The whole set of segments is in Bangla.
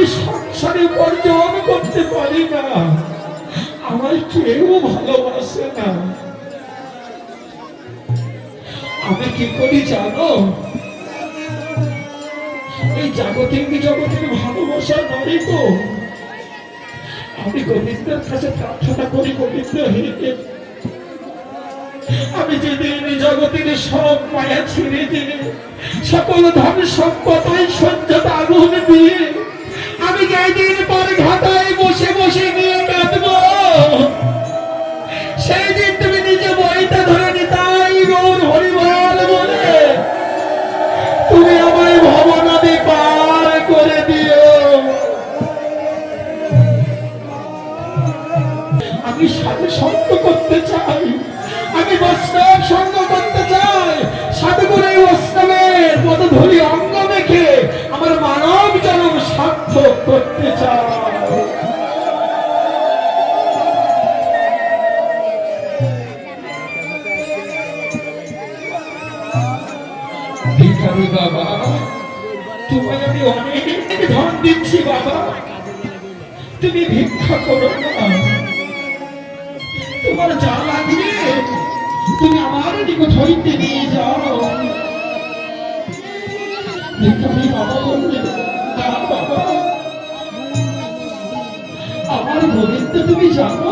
আমি সংসারে উপার্জন করতে পারি না। আমার কেউ ভালোবাসে না। আমি কি করি জানো? এই জাগতিক জগতের ভালোবাসা নারী তো। আমি গোবিন্দের কাছে প্রার্থনা করি, গোবিন্দ, হে আমি যেদিন জগতের সব মায়া ছেড়ে দিয়ে সকল ধন সম্পদ ঐশ্বর্যতা আগুন দিয়ে আমি যেদিন পর ঘাটায় বসে বসে ভিখারি বাবা। তোমায় আমি অনেক ধন দিচ্ছি বাবা। তুমি ভিক্ষা করো না। তোমার যা লাগবে, তুমি আমার নিকট হইতে নিয়ে যাও। ভিখারি বাবা বললে "না বাবা। আমার গোবিন্দ তুমি জানো,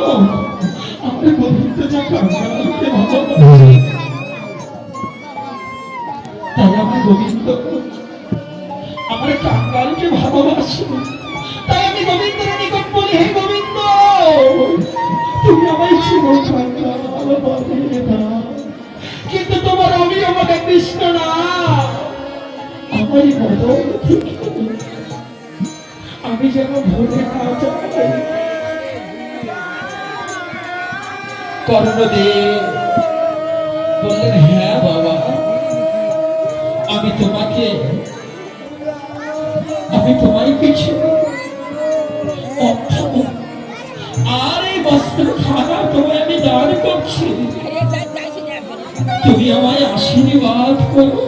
আমার গোবিন্দ যা কাঙ্গালকে ভালোবাসে। তাই আমি যেন ভুলে না যাই। কর্ণদেব বললেন হ্যাঁ বাবা, আমি তোমাকে, আমি তোমায় আর বস্ত্র খানা তোমায় আমি দান করছি। তুমি আমায় আশীর্বাদ করো।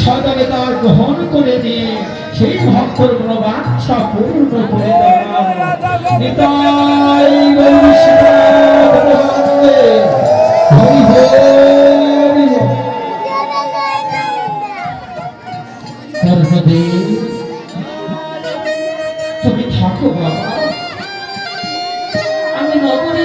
সদরে তার গ্রহণ করে দিয়ে সেই ভক্তর কোনো বাচ্চা পূর্ণ করে তুমি থাকো বাবা। আমি নগরে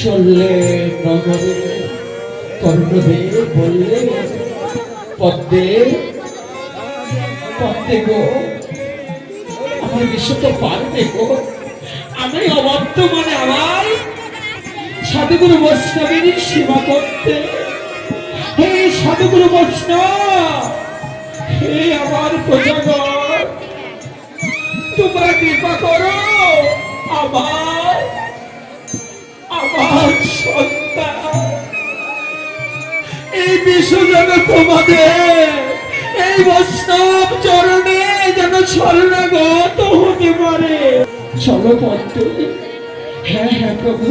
চললে নগরে কর্ণবে বললে পদ্মে পদ্মে গো আমার বিশ্ব তো পারবে গো। আমি অবাধ্য মানে আমার সাধুগুরু বৈষ্ণবের সেবা করতে। হে সাধুগুরু বৈষ্ণব, হে আমার প্রজাগ তোমরা কৃপা করো আমার আমার সন্তান। এই বিশ্ব তোমাদের, এই বৈষ্ণব চরণে যেন শরণাগত হতে পারে। চলো পদ্ম হ্যাঁ হ্যাঁ প্রভু।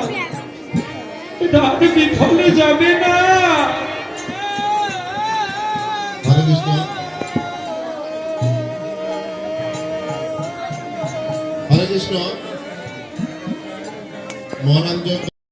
ধান বিফলে যাবে না। হরে মহানন্দ